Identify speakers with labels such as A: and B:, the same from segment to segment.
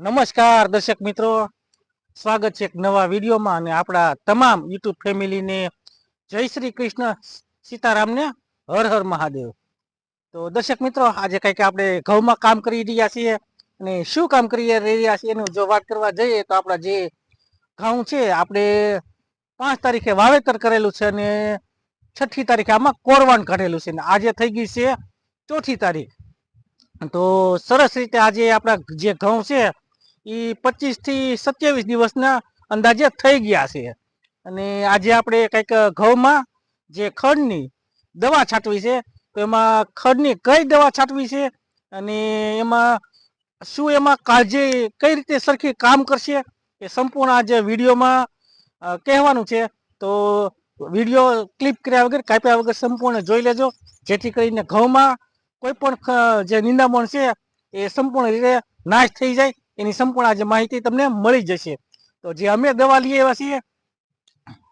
A: નમસ્કાર, દર્શક મિત્રો. સ્વાગત છે એક નવા વિડીયોમાં અને આપણા તમામ યુટ્યુબ ફેમિલીને જય શ્રી કૃષ્ણ સીતારામને, હર હર મહાદેવ. તો દર્શક મિત્રો, આજે કંઈક આપણે ઘઉંમાં કામ કરી રહ્યા છીએ અને શું કામ કરી રહ્યા છીએ એનું જો વાત કરવા જઈએ તો આપણા જે ઘઉં છે, આપણે પાંચ તારીખે વાવેતર કરેલું છે અને છઠ્ઠી તારીખે આમાં કોરવાન કાઢેલું છે અને આજે થઈ ગઈ છે ચોથી તારીખ. તો સરસ રીતે આજે આપણા જે ઘઉં છે એ પચીસથી સત્યાવીસ દિવસના અંદાજે થઈ ગયા છે. અને આજે આપણે કંઈક ઘઉંમાં જે ખડની દવા છાંટવી છે, તો એમાં ખડની કઈ દવા છાંટવી છે અને એમાં શું એમાં કાળજી કઈ રીતે સરખી કામ કરશે, એ સંપૂર્ણ આજે વિડીયોમાં કહેવાનું છે. તો વીડિયો ક્લિપ કર્યા વગર, કાપ્યા વગર સંપૂર્ણ જોઈ લેજો. જેથી કરીને ઘઉંમાં કોઈ પણ જે નિંદામણ છે, એ સંપૂર્ણ રીતે નાશ થઈ જાય. એની સંપૂર્ણ આજે માહિતી તમને મળી જશે. તો જે અમે દવા લઈએ એવા છીએ,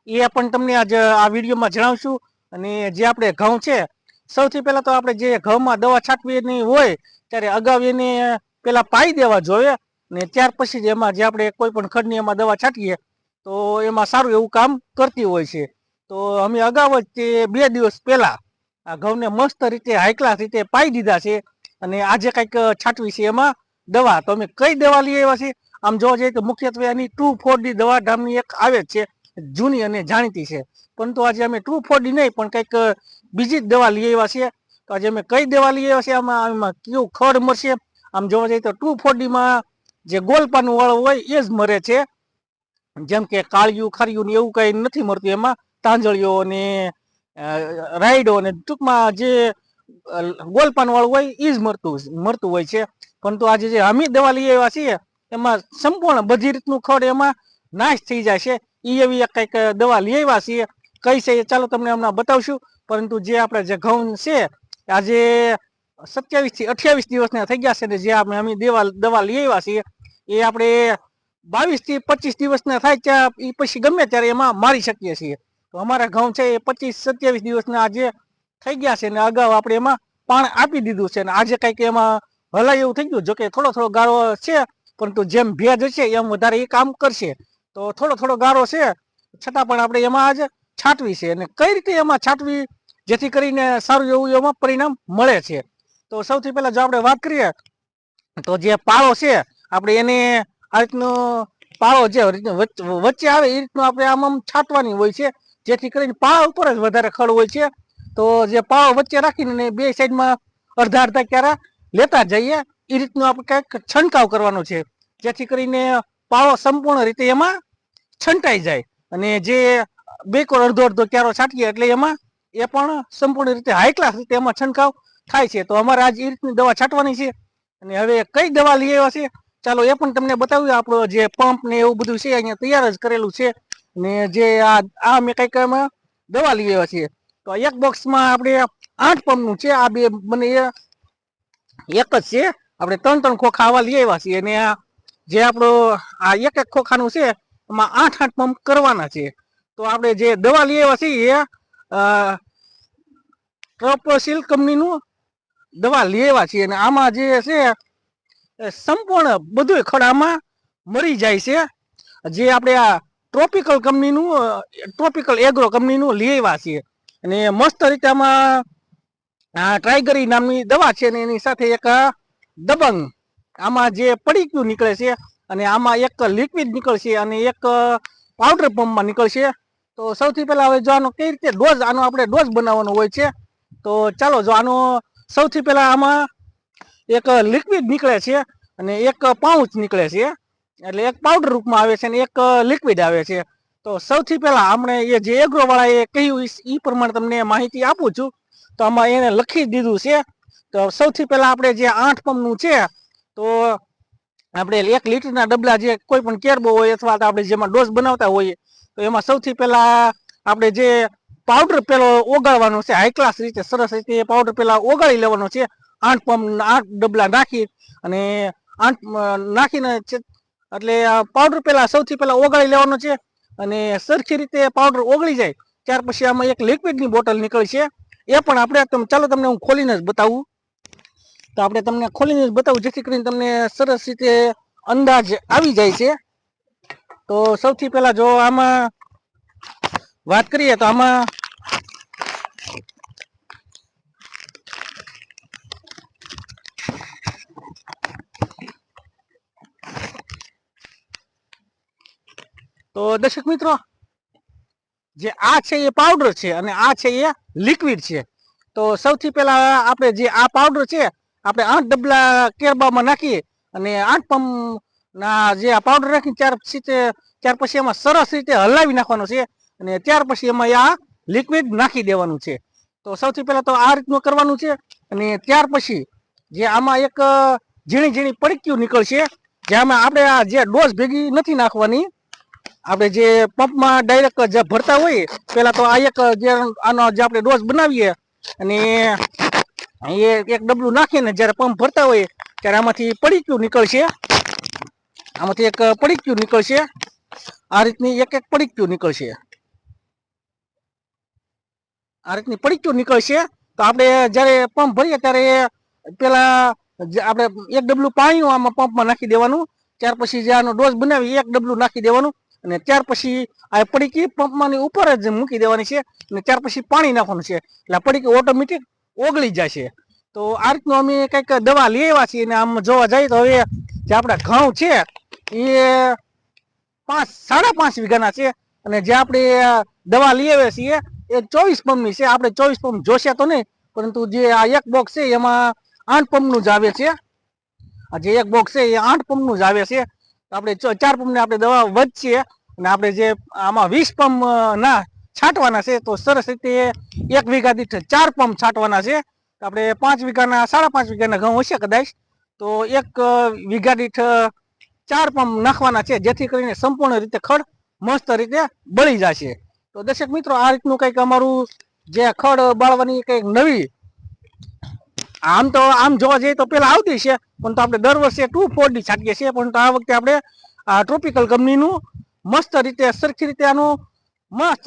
A: એ પણ તમને આજે આ વિડીયોમાં જણાવશું. અને જે આપણે ઘઉં છે, સૌથી પહેલાં તો આપણે જે ઘઉંમાં દવા છાંટવીની હોય, ત્યારે અગાઉ એને પહેલાં પાઈ દેવા જોઈએ. ને ત્યાર પછી જ એમાં જે આપણે કોઈ પણ ખડની એમાં દવા છાંટીએ, તો એમાં સારું એવું કામ કરતી હોય છે. તો અમે અગાઉ જ તે બે દિવસ પહેલાં આ ઘઉંને મસ્ત રીતે હાઈ ક્લાસ રીતે પાઈ દીધા છે. અને આજે કંઈક છાંટવી છે એમાં. દવા. તો અમે કઈ દવા લઈ આવ્યા છીએ? આમ જોવા જઈએ તો મુખ્યત્વે આની ટુ ફોર ડી દવા ધામની એક આવે છે, જૂની અને જાણીતી છે. પરંતુ આજે અમે ટુ ફોર ડી નહીં, પણ કંઈક બીજી દવા લઈ આવ્યા છીએ. તો આજે અમે કઈ દવા લઈ આવ્યા છીએ? આમાં આમાં કેવું ખડ મળશે આમ જોવા જઈએ તો ટુ ફોર ડીમાં જે ગોલપાનું વાળો હોય, એ જ મરે છે. જેમ કે કાળિયું, ખારિયું ને એવું કંઈ નથી મળતું એમાં. તાંજળીઓ ને રાઈડો ને ટૂંકમાં જે ગોલપાન વાળું હોય, એ જ મળતું મળતું હોય છે. પરંતુ આજે જે અમે દવા લઈ આવ્યા છીએ, એમાં સંપૂર્ણ બધી રીતનું ખડ એમાં નાશ થઈ જાય છે. એ એવી એક કંઈક દવા લઈ આવ્યા છીએ. કઈ છે એ ચાલો તમને હમણાં બતાવશું. પરંતુ જે આપણે જે ઘઉં છે, આજે સત્યાવીસથી અઠ્યાવીસ દિવસના થઈ ગયા છે ને જે આપણે અમે દવા દવા લઈ આવ્યા છીએ, એ આપણે બાવીસથી પચીસ દિવસના થાય ત્યાં એ પછી ગમે ત્યારે એમાં મારી શકીએ છીએ. તો અમારા ઘઉં છે એ પચીસ સત્યાવીસ દિવસના આજે થઈ ગયા છે ને અગાઉ આપણે એમાં પાણ આપી દીધું છે ને આજે કંઈક એમાં હલાય એવું થઈ ગયું, જોકે થોડો થોડો ગાળો છે, પરંતુ જેમ ભેજ છે એમ વધારે એ કામ કરશે. તો થોડો થોડો ગાળો છે, છતાં પણ આપણે એમાં જ છાંટવી છે. અને કઈ રીતે એમાં છાંટવી, જેથી કરીને સારું એવું એમાં પરિણામ મળે છે. તો સૌથી પહેલા જો આપણે વાત કરીએ, તો જે પાળો છે, આપણે એને આ રીતનો પાળો જે વચ્ચે આવે એ રીતનું આપણે આમ આમ છાંટવાની હોય છે. જેથી કરીને પાળા ઉપર જ વધારે ખડ હોય છે. તો જે પાળો વચ્ચે રાખીને બે સાઈડમાં અડધા અડધા ક્યારા લેતા જઈએ એ રીતનું આપણે કંઈક છંટકાવ કરવાનો છે. જેથી કરીને પાળો સંપૂર્ણ રીતે એમાં છંટાઈ જાય. અને જે બે કોર અડધો અડધો ક્યારો છાંટીએ એટલે એમાં એ પણ સંપૂર્ણ રીતે હાઈ ક્લાસ રીતે એમાં છંટકાવ થાય છે. તો અમારે આજ એ રીતની દવા છાંટવાની છે. અને હવે કઈ દવા લઈ આવ્યા છે? ચાલો એ પણ તમને બતાવ્યું. આપણો જે પંપ ને એવું બધું છે, અહીંયા તૈયાર જ કરેલું છે. ને જે આ આ મેં કંઈક એમાં દવા લઈ આવ્યા છીએ. તો એક બોક્સમાં આપણે આઠ પંપનું છે. આ બે મને એક જ છે. આપણે ત્રણ ત્રણ ખોખા આવા લઈ આવ્યા છીએ અને આ જે આપણો, આ એક એક ખોખાનું છે, એમાં આઠ આઠ પંપ કરવાના છે. તો આપણે જે દવા લઈ આવ્યા છીએ એ ટ્રોપોસિલ કંપનીનું દવા લઈ આવ્યા છીએ અને આમાં જે છે સંપૂર્ણ બધું ખડામાં મરી જાય છે. જે આપણે આ ટ્રોપિકલ કંપનીનું ટ્રોપિકલ એગ્રો કંપનીનું લઈ આવ્યા છીએ. અને મસ્ત રીતે આમાં આ ટ્રાયગરી નામની દવા છે ને એની સાથે એક દબંગ. આમાં જે પડીક્યું નીકળે છે અને આમાં એક લિક્વિડ નીકળશે અને એક પાવડર પંપમાં નીકળશે તો સૌથી પહેલા હવે જો કઈ રીતે ડોઝ આનો આપણે ડોઝ બનાવવાનો હોય છે, તો ચાલો જો આનો સૌથી પહેલા આમાં એક લિક્વિડ નીકળે છે અને એક પાઉચ નીકળે છે. એટલે એક પાવડર રૂપમાં આવે છે અને એક લિક્વિડ આવે છે. તો સૌથી પહેલા આપણે એ જે એગ્રોવાળાએ કહ્યું એ પ્રમાણે તમને માહિતી આપું છું. તો આમાં એને લખી દીધું છે. તો સૌથી પહેલા આપણે જે આઠ પંપનું છે, તો આપણે એક લીટરના ડબલા જે કોઈ પણ કેરબો હોય અથવા તો આપણે જેમાં ડોઝ બનાવતા હોઈએ, તો એમાં સૌથી પહેલા આપણે જે પાવડર પેલો ઓગાળવાનો છે હાઈ ક્લાસ રીતે સરસ રીતે પાવડર પેલા ઓગાળી લેવાનો છે, આઠ પંપ, આઠ ડબલા નાખી અને આઠ નાખીને એટલે પાવડર પેલા સૌથી પહેલા ઓગાળી લેવાનો છે અને સરખી રીતે પાવડર ઓગળી જાય, ત્યાર પછી આમાં એક લિક્વિડની બોટલ નીકળી છે એ પણ આપણે ચાલો તમને હું ખોલીને જ બતાવું. તો આપણે તમને ખોલીને જ બતાવું, જેથી કરીને તમને સરસ રીતે અંદાજ આવી જાય છે. તો સૌથી પહેલા જો આમાં વાત કરીએ તો આમાં તો દર્શક મિત્રો જે આ છે એ પાવડર છે અને આ છે એ લિક્વિડ છે. તો સૌથી પહેલાં આપણે જે આ પાવડર છે, આપણે આઠ ડબલા કેરબામાં નાખીએ અને આઠ પંપના જે આ પાવડર નાખીને ત્યાર પછી ત્યાર પછી એમાં સરસ રીતે હલાવી નાખવાનો છે અને ત્યાર પછી એમાં આ લિક્વિડ નાખી દેવાનું છે. તો સૌથી પહેલાં તો આ રીતનું કરવાનું છે અને ત્યાર પછી જે આમાં એક ઝીણી ઝીણી પડક્યું નીકળશે જેમાં આપણે આ જે ડોઝ ભેગી નથી નાખવાની આપણે જે પંપમાં ડાયરેક્ટ જે ભરતા હોઈએ પેલા તો આ એક જે આનો જે આપણે ડોઝ બનાવીએ અને એ એક ડબલું નાખીને જ્યારે પંપ ભરતા હોઈએ ત્યારે આમાંથી પડીક્યું નીકળશે? આમાંથી એક પડીક્યું નીકળશે? આ રીતની એક એક પડીક્યું નીકળશે? આ રીતની પડીક્યું નીકળશે? તો આપણે જ્યારે પંપ ભરીએ ત્યારે પેલા આપણે એક ડબલું પાણી આમાં પંપમાં નાખી દેવાનું, ત્યાર પછી જે આનો ડોઝ બનાવી એક ડબલું નાખી દેવાનું અને ત્યાર પછી આ પડીકી પંપમાંની ઉપર જ મૂકી દેવાની છે અને ત્યાર પછી પાણી નાખવાનું છે. એટલે પડીકી ઓટોમેટિક ઓગળી જાય છે. તો આ રીતનું અમે કંઈક દવા લઈ આવ્યા છીએ અને આમ જોવા જઈએ તો હવે જે આપણા ઘઉં છે એ પાંચ સાડા પાંચ વીઘાના છે અને જે આપણે દવા લઈ આવ્યા છીએ એ ચોવીસ પંપની છે. આપણે ચોવીસ પંપ જોશે તો નહીં, પરંતુ જે આ એક બોક્સ છે એમાં આઠ પંપનું જ આવે છે. આ જે એક બોક્સ છે એ આઠ પંપનું જ આવે છે. આપણે ચાર પંપને આપણે દવા વધશે અને આપણે જે આમાં વીસ પંપ ના, છાંટવાના છે, તો સરસ રીતે એક વીઘા દીઠ ચાર પંપ છાંટવાના છે. આપણે પાંચ વીઘાના, સાડા પાંચ વીઘાના ઘઉં હશે કદાચ. તો એક વીઘા દીઠ ચાર પંપ નાખવાના છે, જેથી કરીને સંપૂર્ણ રીતે ખડ મસ્ત રીતે બળી જશે. તો દર્શક મિત્રો, આ રીતનું કંઈક અમારું જે ખડ બાળવાની કંઈક નવી આમ તો, આમ જોવા જઈએ તો પેલા આવતી છે, પણ તો આપણે દર વર્ષે ટુ ફોર ડી છાંટીએ છીએ, પણ તો આ વખતે આપણે આ ટ્રોપિકલ કંપનીનું મસ્ત રીતે, સરખી રીતે આનું મસ્ત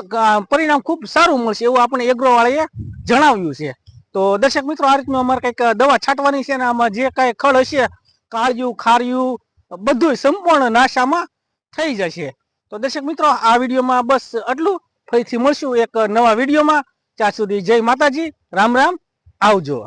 A: પરિણામ ખૂબ સારું મળશે એવું આપણે એગ્રોવાળાએ જણાવ્યું છે. તો દર્શક મિત્રો, આ રીતનું અમારે કંઈક દવા છાંટવાની છે અને આમાં જે કાંઈ ખળ હશે, કાળિયું, ખારિયું બધું સંપૂર્ણ નાશામાં થઈ જશે. તો દર્શક મિત્રો, આ વિડીયોમાં બસ આટલું. ફરીથી મળશું એક નવા વિડીયોમાં. ત્યાં સુધી જય માતાજી. રામ રામ. આવજો.